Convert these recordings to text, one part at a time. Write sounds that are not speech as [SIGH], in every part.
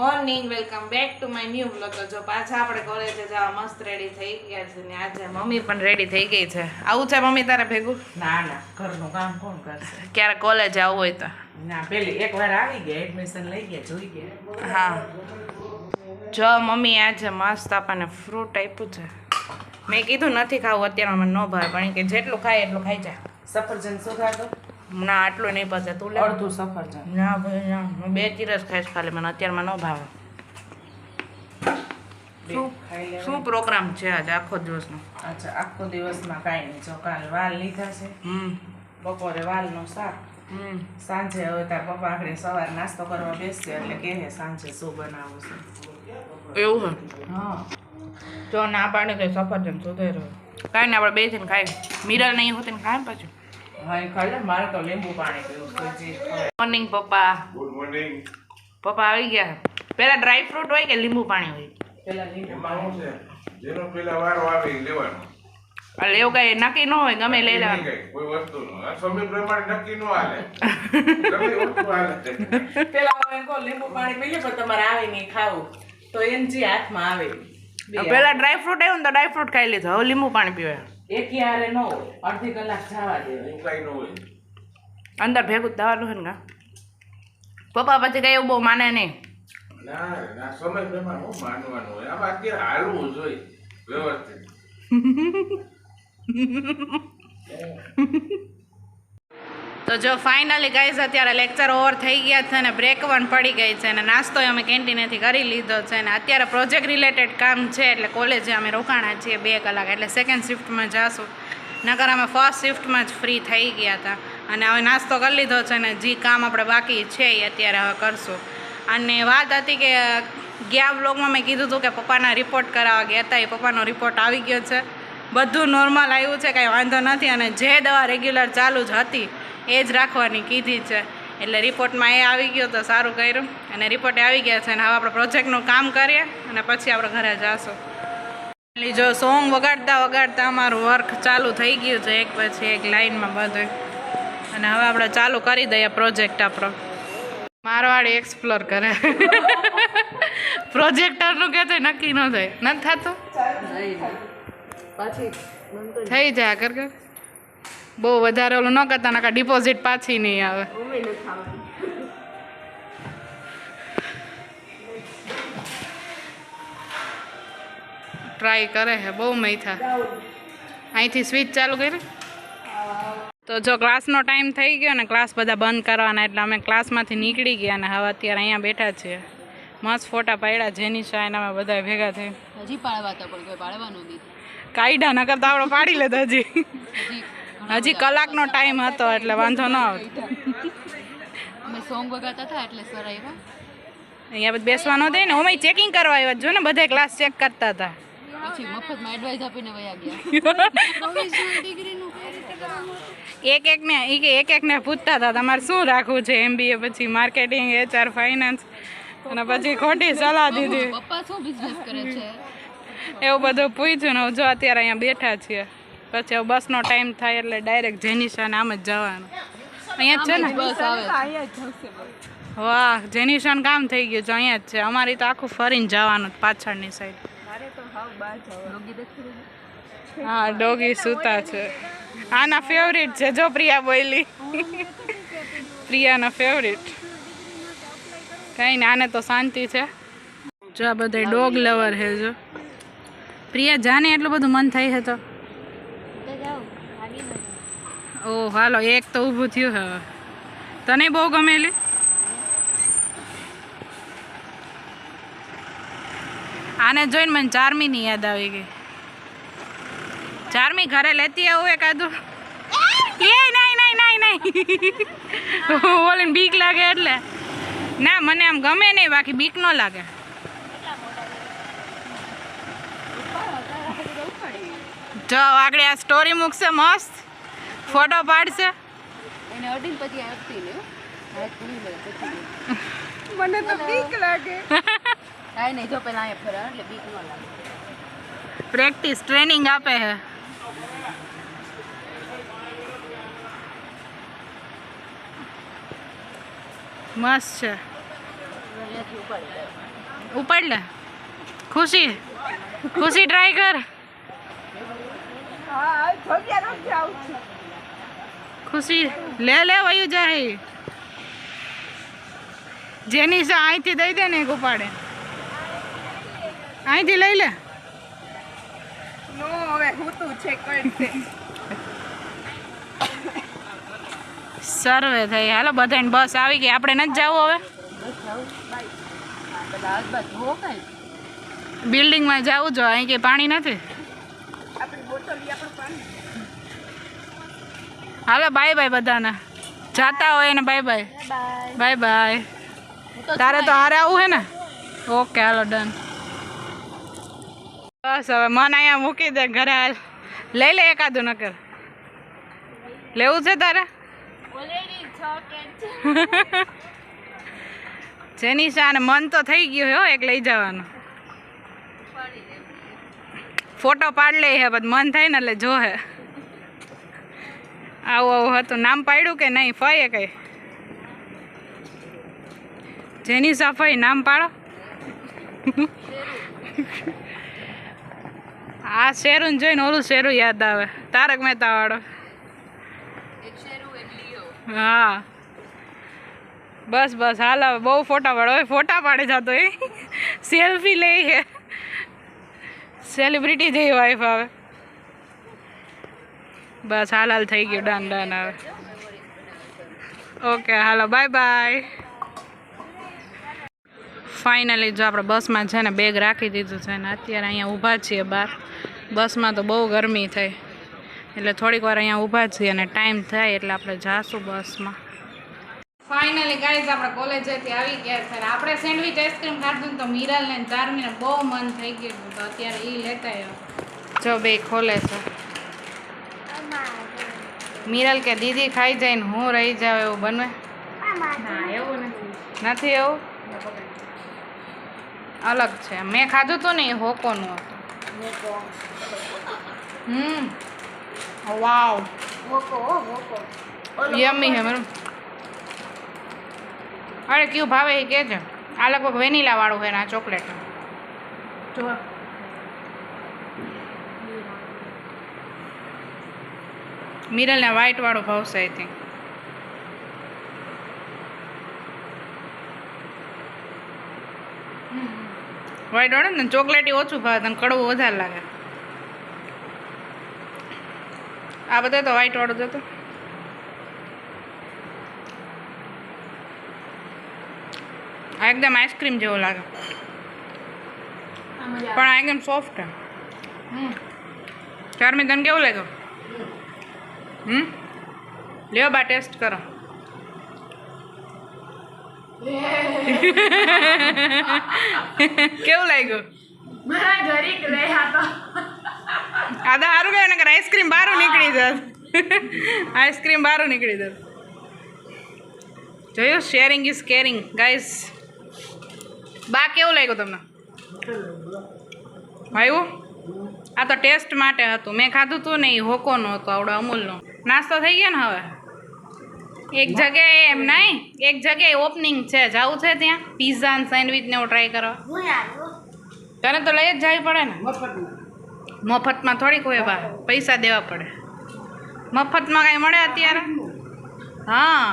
Morning welcome back to my new blog તો જો પાછા આપણે કોલેજે જવા મસ્ત રેડી થઈ ગયા છે ને આજે મમ્મી પણ રેડી થઈ ગઈ છે. આવું છે મમ્મી તારે ભેગું? ના ના ઘરનું કામ કોણ કરશે? ક્યારે કોલેજ આવવું હોય તો. ના પેલી એકવાર આવી ગયા એડમિશન લઈ ગયા જોઈ ગયા. હા. જો મમ્મી આજે મસ્ત આપણને ફ્રૂટ આપ્યું છે. મેં કીધું નથી ખાવું અત્યારે મને ન ભાવે પણ કે જેટલું ખાય એટલું ખાઈ જાય સફરજન સુધારતો ના આટલું નહીં પચે તું લે. અડધું સફરજન ના ભાઈ ના હું બે ચીરસ ખાઈશ ખાલી મને અત્યારમાં ન ભાવે. શું? પ્રોગ્રામ છે આજે આખો દિવસનો? અચ્છા આખો દિવસમાં કાંઈ નહીં. જો કાલ વાલ લીધા છે. હમ. બપોરે વાલનો શાક. સાંજે હવે તાર પપ્પા આખરે સવારે નાસ્તો કરવા બેસશે એટલે કહે સાંજે શું બનાવવું છે. એવું હે? હા. જો ના પાડે તો સફરજન સુધાઈ રહ્યો કાંઈ ને આપણે બે થઈને ખાઈ. મિરર નહીં હોતી ને ખાય પાછું. હા ખાઈ લે મારે તો લીંબુ પાણી પીવું કોઈ ચીજ ખવાય. મોર્નિંગ પપ્પા. ગુડ મોર્નિંગ પપ્પા આવી ગયા. પેલા ડ્રાય ફ્રૂટ હોય કે લીંબુ પાણી હોય? પેલા લીંબુ એમાં છે? જેનો પેલા વારો આવે લેવાનો. એટલે એવું કઈ નક્કી ન હોય ગમે લઈ લેવાનું. કઈ, કોઈ વસ્તુનું આ સમય પ્રમાણે નક્કી ન હાલે. ગમે વસ્તુ હાલે. પેલા હવે એમ લીંબુ પાણી પી લે પણ તમારે આવે નહીં ખાવું. તો એમ જે હાથમાં આવે. પેલા ડ્રાય ફ્રૂટ આવ્યું ને તો ડ્રાય ફ્રૂટ ખાઈ લીધો. હવે લીંબુ પાણી પીવે એક નો ન હોય અડધી કલાક જવા. દેવાય એવું કઈ ન હોય. અંદર ભેગું જ થવાનું છે ને પપ્પા પછી કઈ એવું બહુ માને નહીં. ના ના સમય પ્રમાણે હું માનવાનું હોય. આમાં અત્યારે હાલવું જોઈએ વ્યવસ્થિત. [LAUGHS] તો જો ફાઇનલી ગાઈઝ અત્યારે લેક્ચર ઓવર થઈ ગયા છે અને બ્રેક વન પડી ગઈ છે અને નાસ્તો અમે કેન્ટીનેથી કરી લીધો છે અને અત્યારે પ્રોજેક્ટ રિલેટેડ કામ છે એટલે કોલેજે અમે રોકાણા છીએ બે કલાક. એટલે સેકન્ડ શિફ્ટમાં જાશું. નગર અમે ફર્સ્ટ શિફ્ટમાં જ ફ્રી થઈ ગયા હતા. અને હવે નાસ્તો કરી લીધો છે અને જે કામ આપણે બાકી છે એ અત્યારે હવે કરશું. અને વાત હતી કે ગયા બ્લોગમાં મેં કીધું હતું કે પપ્પાના રિપોર્ટ કરાવવા ગયા હતા. એ પપ્પાનો રિપોર્ટ આવી ગયો છે. બધું નોર્મલ આવ્યું છે, કાંઈ વાંધો નથી અને જે દવા રેગ્યુલર ચાલુ જ હતી, એ જ રાખવાની કીધી છે. એટલે રિપોર્ટમાં એ આવી ગયો તો સારું કર્યું. અને રિપોર્ટ આવી ગયા છે અને હવે આપણે પ્રોજેક્ટનું કામ કરીએ અને પછી આપણે ઘરે જઈશું જો સોંગ વગાડતા વગાડતા અમારું વર્ક ચાલુ થઈ ગયું છે, એક પછી એક લાઈનમાં બધું. અને હવે આપણે ચાલુ કરી દઈએ પ્રોજેક્ટ આપણો. મારવાડી એક્સપ્લોર કરે. [LAUGHS] પ્રોજેક્ટરનું કે નક્કી ન થાય. નથી થતું? થઈ જાય કર કર બહુ વધારે ઓલું ન કરતા નાખા ડિપોઝિટ પાછી નહીં આવે. ટ્રાય કરે છે બહુ મૈથા અહીંથી સ્વિચ ચાલુ કરી તો જો ક્લાસનો ટાઈમ થઈ ગયો ને ક્લાસ બધા બંધ કરવાના એટલે અમે ક્લાસમાંથી નીકળી ગયા અને હવે અત્યારે અહીંયા બેઠા છીએ. મસ્ત ફોટા પાડ્યા જેની શાયના અમે બધા ભેગા થઈ હજી પાડવા તો પણ કોઈ પાડવાનું નથી. કાયડા નકર તો આપણે પાડી લેતા હજી. હજી કલાકનો ટાઈમ હતો એટલે વાંધો ન આવતો. અમે સોંગ વગાડતા હતા એટલે સર આવ્યા અહીંયા બધું બેસવાનો દે ને અમે ચેકિંગ કરવા આવ્યા જો ને બધા ક્લાસ ચેક કરતા હતા. પછી મફતમાં એડવાઇસ આપીને વયા ગયા. હતું એક ને એ કે એક એકને પૂછતા હતા તમારે શું રાખવું છે? એમબીએ પછી માર્કેટિંગ એચઆર ફાઇનાન્સ અને પછી ખોટી સલાહ દીધી. પપ્પા શું બિઝનેસ કરે છે? એવું બધું પૂછ્યું ને જો અત્યારે અહીંયા બેઠા છીએ. પછી હવે બસનો ટાઈમ થાય એટલે ડાયરેક્ટ જેનિશાને આમ જ જવાનું. અહીંયા જ છે ને? બસ આવે. વાહ જેનિશાન કામ થઈ ગયું છે અહીંયા જ છે. અમારી તો આખું ફરીને જવાનું પાછળની સાઈડ હા ડોગી સૂતા છે. આના ફેવરિટ છે જો પ્રિયા બોયલી. પ્રિયાના ફેવરિટ કઈ ને આને તો શાંતિ છે. જો આ બધા ડોગ લવર છે જો. પ્રિયા જાને એટલું બધું મન થાય છે તો? ઓ હાલો એક તો ઊભું થયું હવે. તને બહુ ગમે ગમેલી આને જોઈને મને ચારમીની યાદ આવી ગઈ. ચારમી ઘરે લેતી આવું એકાદું એ નહીં નહીં નહીં નહીં બોલીને બીક લાગે એટલે. ના મને આમ ગમે નહીં બાકી બીક ન લાગે. જો આગળ આ સ્ટોરી મૂકશે મસ્ત. ફોટો પાડશે. મને તો બીક લાગે. કાઈ નહીં જો પેલા અહીંયા ફરા એટલે બીક ન લાગે. પ્રેક્ટિસ ટ્રેનિંગ આપે છે મસ્ત છે. ઉપાડ લે. ખુશી. ખુશી ટ્રાય કર. ખુશી. લે લે વયું જાય જેની સા અહીંથી દઈ દે ને એક ઉપાડે. અહીંથી લઈ લે. નો હવે હું છે કરશે સર્વે થઈ. હાલો બધાને બસ આવી ગઈ. આપણે નથી જવું હવે? બિલ્ડિંગમાં જવું જો અહીં કે પાણી નથી આપણી બોટલી આપણું પાણી હાલો બાય બાય બધાને. જાતા હોય ને બાય બાય બાય બાય તારે તો હારે આવું હે ને? ઓકે હાલો ડન બસ હવે મન અહીંયા મૂકી દે ઘરે હાલ. લઈ લે એકાદું નકર. લેવું છે તારે? [LAUGHS] જેની શાને મન તો થઈ ગયું હો એક લઈ જવાનું. ફોટો પાડ લે હે બધું મન થાય ને એટલે જો હે. આવું આવું હતું. નામ પાડ્યું કે નહીં? ફાય કઈ જેની સફાઈ નામ પાડો. આ શેરું જોઈને ઓલું શેરું યાદ આવે. તારક મહેતા વાળો હા. બસ બસ. હાલ બહુ ફોટા પાડો ફોટા પાડે જતો એ સેલ્ફી લે છે સેલિબ્રિટી જેવી વાઈફ આવે. બસ હાલ હાલ થઈ ગયું. ડન ડન હવે. ઓકે હાલો બાય બાય ફાઇનલી જો આપણે બસમાં છે ને બેગ રાખી દીધું છે ને, અત્યારે અહીંયા ઊભા છીએ બહાર. બસમાં તો બહુ ગરમી થઈ. એટલે થોડીક વાર અહીંયા ઊભા છીએ અને ટાઈમ થાય એટલે આપણે જાશું બસમાં. ફાઇનલી ગાઈઝ આપણે કોલેજેથી આવી ગયા છે. આપણે સેન્ડવિચ આઈસ્ક્રીમ ખાધું તો મિરલ ને ચારમીને બહુ મન થઈ ગયું હતું. તો અત્યારે એ લેતા આવ્યો. જો બે ખોલે છે. મિરલ કે દીદી ખાઈ જાય ને હું રહી જાઉં એવું બનવે એવું નથી. એવું? અલગ છે. મેં ખાધું હતું ને એ હોકોનું હતું. હમ. વાવ. યમ્મી હે મેરું અરે કયું ભાવે એ કહેજો આ લગભગ વેનીલા વાળું છે ને આ ચોકલેટ. જો મિરલને વ્હાઈટ વાળું ભાવશે આઈ થિંક વ્હાઈટ વાળું ને ચોકલેટી ઓછું ભાવે તને કડવું વધારે લાગે. આ બધા તો વ્હાઈટ વાળું જ હતું. આ એકદમ આઈસ્ક્રીમ જેવો લાગે. પણ આ એકદમ સોફ્ટ હમ. ચારમી તને કેવું લાગ્યું? હમ? લ્યો બા ટેસ્ટ કરો. કેવું લાગ્યું? આ તો સારું કહેવાય નકર આઈસ્ક્રીમ બહાર નીકળી જાત. આઈસ્ક્રીમ બહાર નીકળી જાત. જોયું? શેરિંગ ઇઝ કેરિંગ ગાઈઝ બા કેવું લાગ્યું તમને? ભાઈઓ આ તો ટેસ્ટ માટે હતું. મેં ખાધું હતું ને એ હોકોનો હતો આવડો અમૂલનો. નાસ્તો થઈ ગયો ને હવે? એક જગ્યાએ એમ નહીં એક જગ્યાએ ઓપનિંગ છે. જવું છે ત્યાં? પીઝા અને સેન્ડવિચ ને એવું ટ્રાય કરવા? તને તો લઈ જ જવી પડે ને? મફતમાં થોડીક હોય બા પૈસા દેવા પડે. મફતમાં કાંઈ મળે અત્યારે? હા.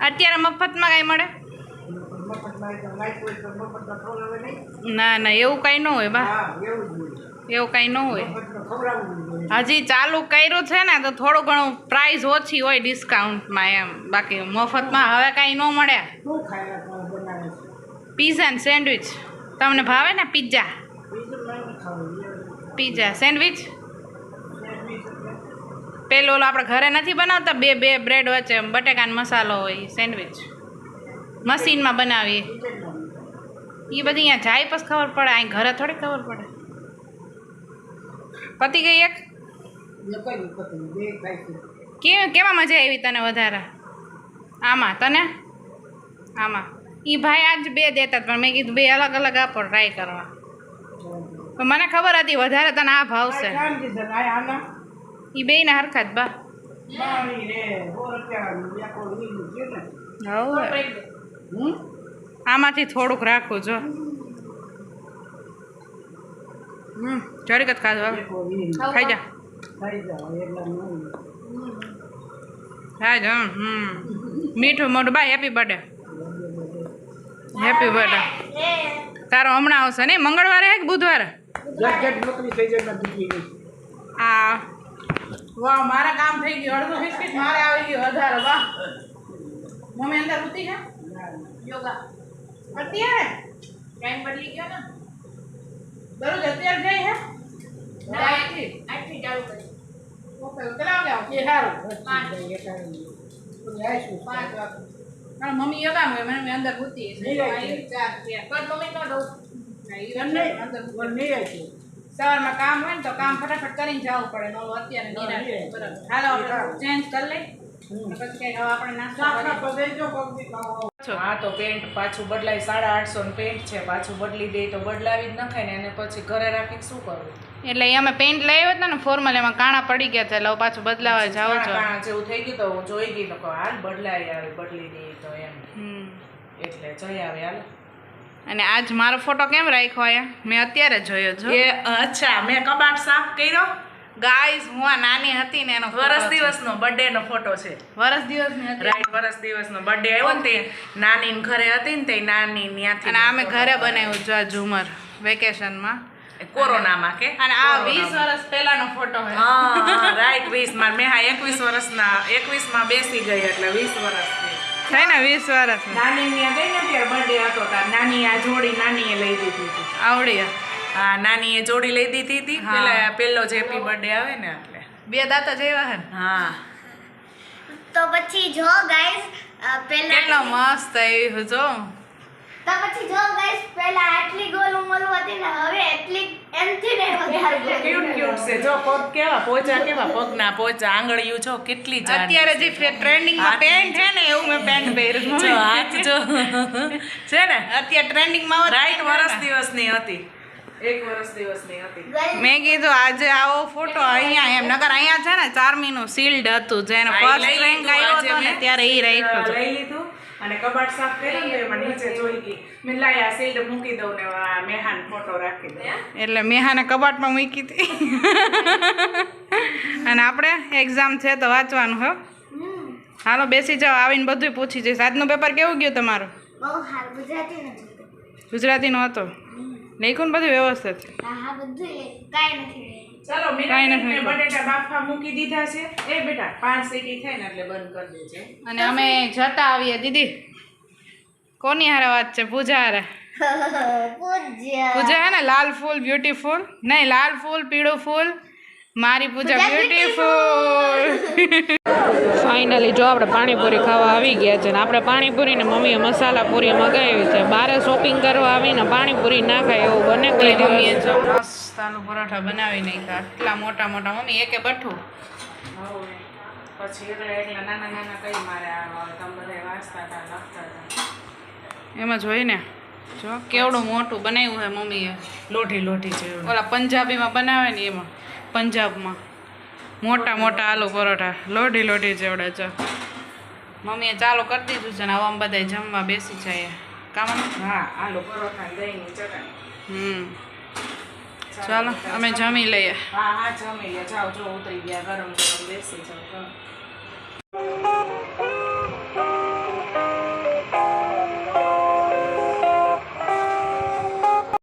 અત્યારે મફતમાં કાંઈ મળે? ના ના, એવું કાંઈ ન હોય, બા. એવું કાંઈ ન હોય. હજી ચાલુ કર્યું છે ને, તો થોડું ઘણું પ્રાઇસ ઓછી હોય ડિસ્કાઉન્ટમાં એમ. બાકી મફતમાં હવે કાંઈ ન મળે. પીઝા ને સેન્ડવિચ તમને ભાવે ને પિઝા પીઝા સેન્ડવિચ પેલું આપણે ઘરે નથી બનાવતા? બે બે બ્રેડ વચ્ચે બટેકાનો મસાલો હોય સેન્ડવિચ મશીનમાં બનાવીએ. એ બધી અહીંયા જાય પછી ખબર પડે અહીં ઘરે થોડી ખબર પડે. પતી ગઈ એક? કે કેમાં મજા આવી તને વધારે? આમાં તને? આમાં. એ ભાઈ આજ બે દેતા પણ મેં કીધું બે અલગ અલગ આપો ટ્રાય કરવા. મને ખબર હતી વધારે તને આ ભાવશે એ બે ને જ બા. હવે. આમાંથી થોડુંક રાખું જો. હમ જરીક જ ખાધું હવે. ખાઈ જા. ખાઈ જા હમ. મીઠું મોઢું. Bye happy birthday. Happy birthday. તારો હમણાં આવશે નહીં મંગળવારે હે કે બુધવારે? આ. વાહ મારા કામ થઈ ગયું. અડધું બિસ્કિટ મારે આવી ગયું. વધારે વાહ. મમ્મી અંદર ઉતી છે યોગા. અત્યારે ટાઈમ બદલી ગયો ને. દરરોજ અત્યારે જઈ હે? આજથી આજથી ચાલુ કરી ઓકે વાગે આવો એ સારું પાંચ. પાંચ વાગે. મારા મમ્મી યોગા માં મને મેં અંદર ચાર ચાર મમ્મી નો દઉં. સવારમાં કામ હોય ને તો કામ ફટાફટ કરીને જવું પડે. ને અત્યારે. હાલો ચેન્જ કરી લઈ પછી કઈ હવે આપણે નાસ્તો કરીએ. હા તો પેન્ટ પાછું બદલાય સાડા આઠસો પેન્ટ છે પાછું બદલી દે તો બદલાવી જ નખાય ને એને પછી ઘરે રાખીને શું કરવું? એટલે અમે પેન્ટ લઈ આવ્યો ને ફોર્મલ એમાં કાણા પડી ગયા હતા એટલે પાછું બદલાવા જાવ છો. કાણા જેવું થઈ ગયું તો હું જોઈ ગઈ તો કહું, હાલ બદલાય આવે બદલી દે તો એમ. હમ. એટલે જઈ આવે હાલ. અને આજ મારો ફોટો કેમ રાખ્યો આયા મેં અત્યારે જોયો છો. એ અચ્છા મેં કબાટ સાફ કર્યો. ગાઈસ હું આ નાની હતી ને એનો વરસ દિવસનો બર્થડે નો ફોટો છે. વરસ દિવસની હતી? રાઈટ વરસ દિવસનો બર્થડે આવ્યો ને તે નાની ઘરે હતી ને તે નાની ત્યાંથી અને અમે ઘરે બનાવ્યું જો આ ઝુમર વેકેશનમાં કોરોનામાં કે? અને આ વીસ વર્ષ પહેલાનો ફોટો હા રાઈટ વીસ. માં મેં હા એકવીસ વર્ષના એકવીસમાં બેસી ગઈ એટલે વીસ વર્ષ થઈ. ને વીસ વર્ષ નાની ત્યાં ગઈ ને ત્યારે બર્થડે હતો તાર નાની આ જોડી નાનીએ લઈ દીધી હતી. આવડી હા નાની એ જોડી લઈ દીધી હતી. પેલા પેલો જે હેપી બર્થડે આવે ને એટલે. બે દાતા જેવા હે હા. તો પછી જો ગાઈસ કેટલો મસ્ત આવ્યું જો. તો પછી જો ગાઈસ પેલા આટલી ગોલ ઉમલું હતી ને હવે એટલી એમથી ને વધારે ક્યુટ ક્યુટ છે. જો પગ કેવા પોચા કેવા પગના પોચા આંગળીયું જો કેટલી જાડી અત્યારે જે ટ્રેન્ડિંગમાં પેન્ટ છે ને એવું મેં પેન્ટ પહેર્યું. જો હાથ જો. છે ને? અત્યારે ટ્રેન્ડિંગમાં રાઈટ વર્ષ દિવસની હતી. એક વર્ષ દિવસની હતી. મેં કીધું આજે આવો ફોટો અહીંયા એમ. નગર અહીંયા છે ને ચારમીનું શિલ્ડ હતું જેને ફર્સ્ટ રેન્ક આવ્યો હતો ને ત્યારે એ રાખ્યું હતો. લઈ લીધું અને કબાટ સાફ કર્યું તો એમાં નીચે જોઈ ગઈ. મેં લાય શિલ્ડ મૂકી દઉં ને મેહાન ફોટો રાખી દઉં. એટલે મેહાને કબાટમાં મૂકી હતી. [LAUGHS] અને આપણે એક્ઝામ છે તો વાંચવાનું હો. હાલો બેસી જાઓ આવીને બધું પૂછી જઈશ. આજનું પેપર કેવું ગયું તમારું? બહુ સારું ગુજરાતી ગુજરાતીનો હતો? લખ્યું ને બધું વ્યવસ્થિત ચાલો બટેટા મૂકી દીધા છે. એ બેટા પાંચ સીટી થાય ને એટલે બંધ કરી દેજે. અને અમે જતા આવીએ દીદી. કોની હારે વાત છે? પૂજા હારે. પૂજા. હે ને લાલ ફૂલ બ્યુટીફુલ નહીં લાલ ફૂલ પીળું ફૂલ. મારી પૂજા બ્યુટીફુલ ફાઇનલી જો આપણે પાણીપુરી ખાવા આવી ગયા છે ને આપણે પાણીપુરી ને મમ્મીએ મસાલા પૂરી મગાવી છે. બારે શોપિંગ કરવા આવીને પાણીપુરી ના ખાય એવું બને કોઈ મમ્મીએ જો મસ્ત આલુ પરોઠા બનાવી નાખ્યા. આટલા મોટા મોટા મમ્મી એકે બઠું પછી એટલે એટલા નાના નાના કઈ મારે તમે બધા વાંચતા હતા લખતા હતા. એમાં જોઈને જો કેવડું મોટું બનાવ્યું છે મમ્મીએ. લોઢી લોઢી જેવું. ઓલા પંજાબીમાં બનાવે ને એમાં પંજાબમાં. મોટા મોટા આલુ પરોઠા. લોઢી લોઢી જેવડા છે મમ્મીએ ચાલુ કરી દીધું છે ને હવે અમે બધા જમવા બેસી જાય કામ હા આલુ પરોઠા દહીંની ચટણી. હમ. ચાલો અમે જમી લઈએ. હા હા જમી લઈએ જાઓ જો ઉતરી ગયા ગરમ ગરમ બેસી જાઓ